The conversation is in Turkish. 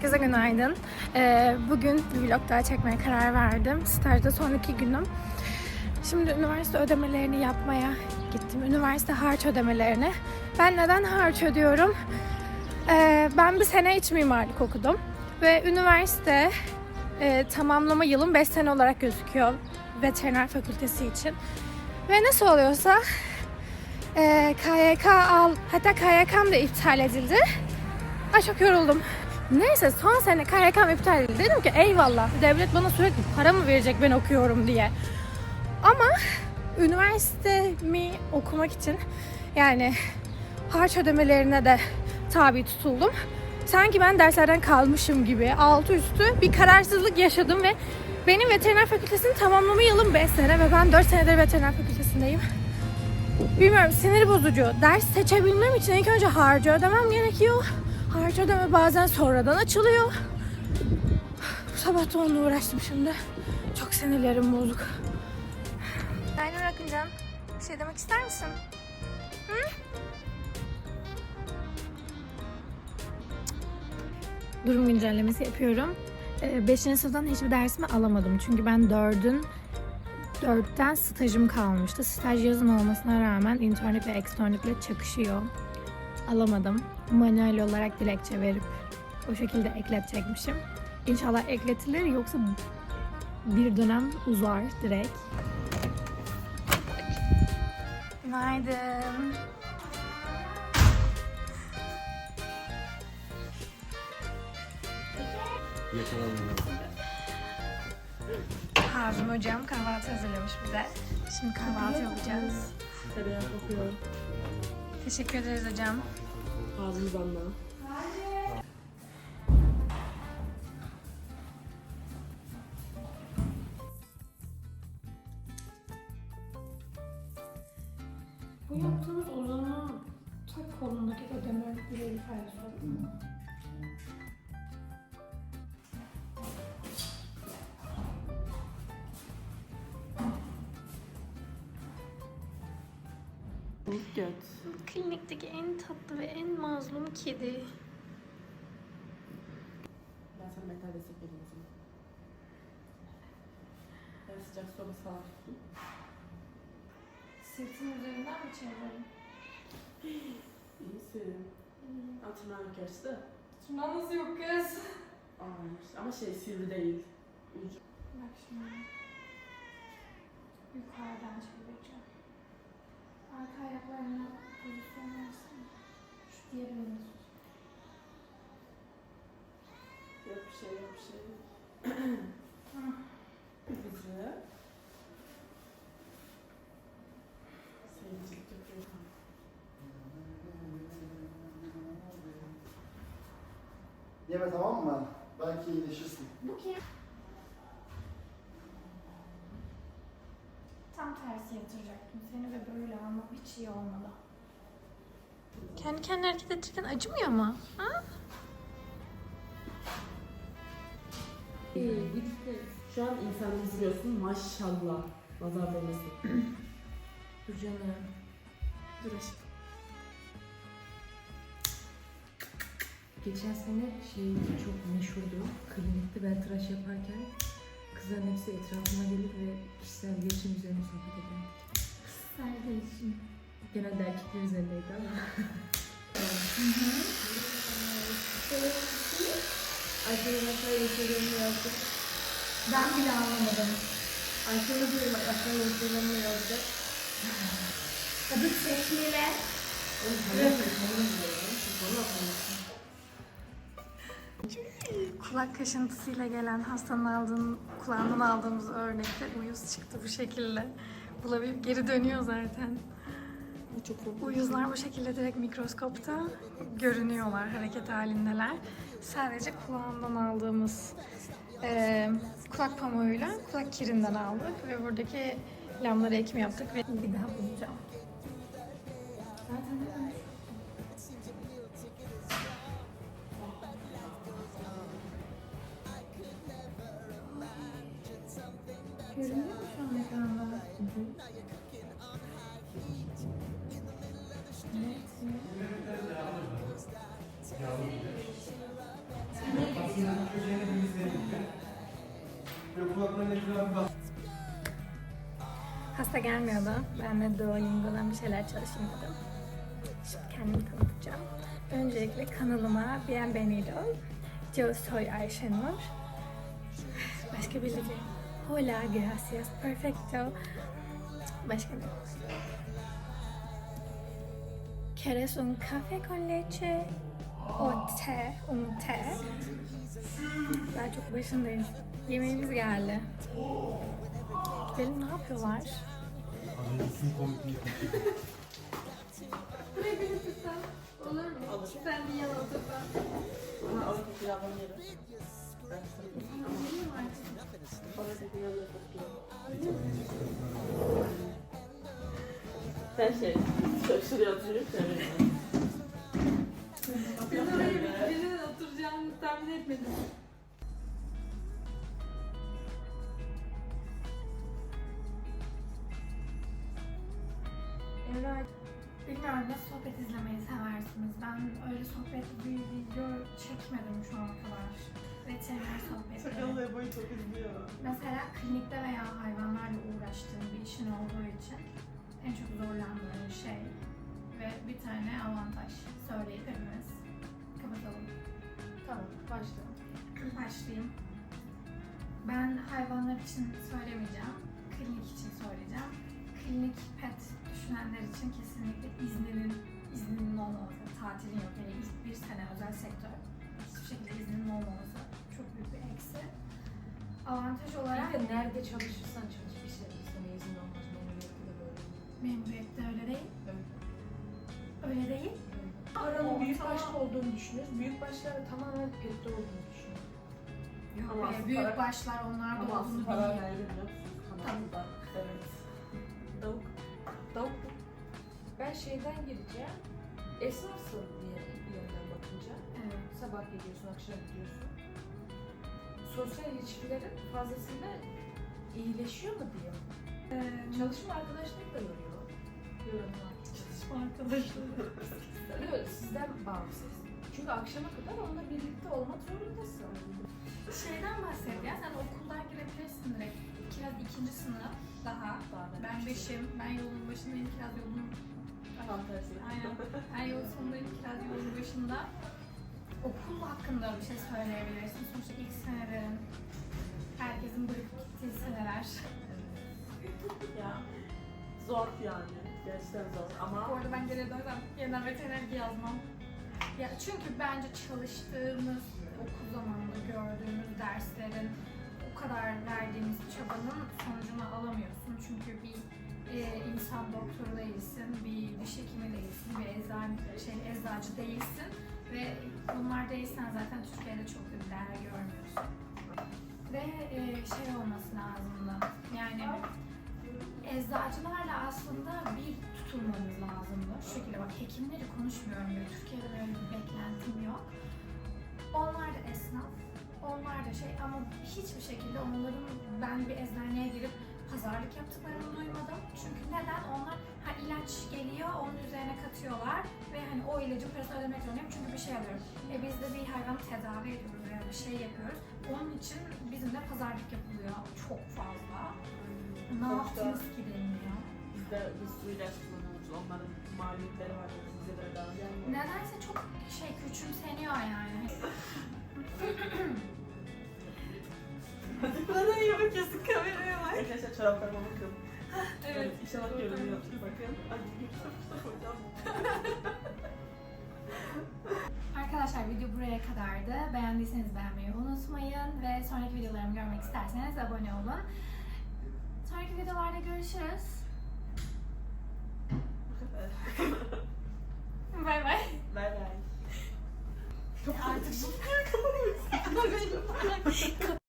Herkese günaydın. Ee, bugün bir vlog daha çekmeye karar verdim. Stajda son iki günüm. Şimdi üniversite ödemelerini yapmaya gittim. Üniversite harç ödemelerini. Ben neden harç ödüyorum? Ee, ben bir sene iç mimarlık okudum. Ve üniversite e, tamamlama yılım 5 sene olarak gözüküyor. Veteriner fakültesi için. Ve nasıl oluyorsa e, KYK al, hatta KYK'm da iptal edildi. Ay çok yoruldum. Neyse son sene KYK'm iptal edildi. Dedim ki eyvallah devlet bana sürekli para mı verecek ben okuyorum diye. Ama üniversitemi okumak için yani harç ödemelerine de tabi tutuldum. Sanki ben derslerden kalmışım gibi altı üstü bir kararsızlık yaşadım ve benim veteriner fakültesini tamamlama yılım 5 sene ve ben 4 senedir veteriner fakültesindeyim. Bilmiyorum sinir bozucu. Ders seçebilmem için ilk önce harcı ödemem gerekiyor. Harcı ödeme bazen sonradan açılıyor. Sabah da onunla uğraştım şimdi. Çok sinirlerim bozuk. Aynur Akıncan, bir şey demek ister misin? Hı? Durum güncellemesi yapıyorum. 5. sınıftan hiçbir dersimi alamadım. Çünkü ben 4'ün 4'ten stajım kalmıştı. Staj yazın olmasına rağmen internlük ve eksternlükle çakışıyor. Alamadım. Manuel olarak dilekçe verip o şekilde ekletecekmişim. İnşallah ekletilir yoksa bir dönem uzar direkt. Günaydın. Hazım hocam kahvaltı hazırlamış bize. Şimdi kahvaltı yapacağız. Teşekkür ederiz hocam. Ağzımız anla. Bu yaptığınız uzama tak kolundaki ödeme bir faydası olur mu? Göt. Klinikteki en tatlı ve en mazlum kedi. Ben sana metal destek vereyim o zaman. Ben sıcak soba salar. Sırtın üzerinden mi çevirelim? İyisin. Ama tırnağın gerçi de. Tırnağı nasıl yok kız? Ama şey sivri değil. Ucu. Bak şimdi. Ayaklarına pozisyon versene. Şu. Yok bir şey yok bir şey. Güzel. Sevicilik yapıyor. Yeme tamam mı? Belki iyileşirsin. Bu kim? Tersi yatıracaktım seni ve böyle almak hiç iyi olmadı. Kendi kendine hareket ettirirken acımıyor mu? Ha? İyi gitti. Şu an insanı izliyorsun maşallah. Nazar değmesin. Dur canım. Dur aşkım. Geçen sene şey çok meşhurdu. Klinikte ben tıraş yaparken kızların hepsi etrafıma gelir ve kişisel gelişim üzerine sohbet ederdik. Sen değilsin. Genelde erkekler üzerindeydi ama. Ayşe'nin aşağı yaşadığını yazdık. Ben bile anlamadım. Ayşe'nin diyorum aşağı yaşadığını yazdık. Adı Çekmile. Kulak kaşıntısıyla gelen hastanın aldığın, kulağından aldığımız örnekte uyuz çıktı bu şekilde. Bulabilip geri dönüyor zaten. Uyuzlar bu şekilde direkt mikroskopta görünüyorlar, hareket halindeler. Sadece kulağından aldığımız eee, kulak pamuğuyla kulak kirinden aldık ve buradaki lamları ekim yaptık ve bir daha bulacağım. Zaten Görünüyor mu şu an ekranda? Hasta gelmiyordu. Ben de Duolingo'dan bir şeyler çalışayım dedim. Şimdi kendimi tanıtacağım. Öncelikle kanalıma bienvenido. Yo soy Ayşenur. Başka bildiğim. Hola, gracias, perfecto. Başka ne? ¿Quieres un café con leche? O té, un té. Daha çok başındayız. Yemeğimiz geldi. Gidelim ne yapıyorlar? Buraya beni olur mu? Sen bir yana otursan. Ama oradaki pilavını yerim. Sen şey, şuraya oturup söylüyorsun. Ben oraya birinin oturacağını tahmin etmedim. Evet. Bilmiyorum nasıl sohbet izlemeyi seversiniz. Ben öyle sohbet bir video çekmedim şu ana kadar. Veteriner sohbetleri. boyu çok izliyor. Mesela klinikte veya hayvanlarla uğraştığım bir işin olduğu için en çok zorlandığım şey ve bir tane avantaj söyleyip hepimiz kapatalım. Tamam başla. Başlayayım. Ben hayvanlar için söylemeyeceğim. Klinik için söyleyeceğim. Klinik pet düşünenler için kesinlikle izninin izninin olmaması, tatilin yok. Yani ilk bir sene özel sektör hiçbir şekilde izninin olmaması çok büyük bir eksi. Avantaj olarak Bir de nerede çalışırsan çalış bir şey sana izin olmaz. Memuriyette de böyle. memuriyette öyle değil. Öyle. Öyle değil. Paranın büyük başlı olduğunu düşünüyoruz. Büyük başlarda tamamen pette olduğunu düşünüyoruz. Yok Ama büyük para- başlar onlar da Ama olduğunu para biliyor. nerede biliyor musun? Kanalda. Evet. Ben şeyden gireceğim. Esnafsın diye bir yerden bakınca. Evet. Sabah geliyorsun, akşam gidiyorsun. Sosyal ilişkilerin fazlasıyla iyileşiyor mu diye. Çalışma arkadaşlık da yoruyor. Yorumlar. Çalışma arkadaşları. Yok, sizden bağımsız. Çünkü akşama kadar onunla birlikte olmak zorundasın. Şeyden bahset ya, sen okuldan girebilirsin direkt. Kiraz ikinci sınıf daha. Daha da Ben beşim, ben yolun başındayım, kiraz yolun... Tam tersi. Aynen, ben yolun sonundayım, kiraz yolun başında. Okul hakkında bir şey söyleyebilirsin. Sonuçta ilk senelerin, herkesin bırakıp gittiği seneler. Ya. Zor yani. Gerçekten zor ama Bu arada ben geri dönsem yeniden veterinerlik yazmam. Ya çünkü bence çalıştığımız okul zamanında gördüğümüz derslerin o kadar verdiğimiz çabanın sonucunu alamıyorsun. Çünkü bir e, insan doktoru değilsin, bir diş hekimi değilsin, bir eczane, şey, eczacı değilsin ve bunlar değilsen zaten Türkiye'de çok da değer görmüyorsun. Ve e, şey olması lazım da yani eczacılarla aslında bir tutulmamız lazımdı. Şu şekilde bak hekimleri konuşmuyorum bile. Türkiye'de böyle bir beklentim yok. Onlar da esnaf, onlar da şey ama hiçbir şekilde onların ben bir eczaneye girip pazarlık yaptıklarını duymadım. Çünkü neden? Onlar ha ilaç geliyor, onun üzerine katıyorlar ve hani o ilacın parasını ödemek zorundayım çünkü bir şey alıyorum. E biz de bir hayvan tedavi ediyoruz veya bir şey yapıyoruz. Onun için bizim de pazarlık yapılıyor çok fazla. Ne yaptınız ki deniliyor. biz de bir sürü ilaç kullanıyoruz. Onların maliyetleri var. Bize de daha gelmiyor. Nedense çok şey küçümseniyor yani. Çoraplarıma bakın. evet. İnşallah görünüyor. Bakın. Ay hocam. Arkadaşlar video buraya kadardı. Beğendiyseniz beğenmeyi unutmayın ve sonraki videolarımı görmek isterseniz abone olun. Sonraki videolarda görüşürüz. Bay bay. Bay bay. Artık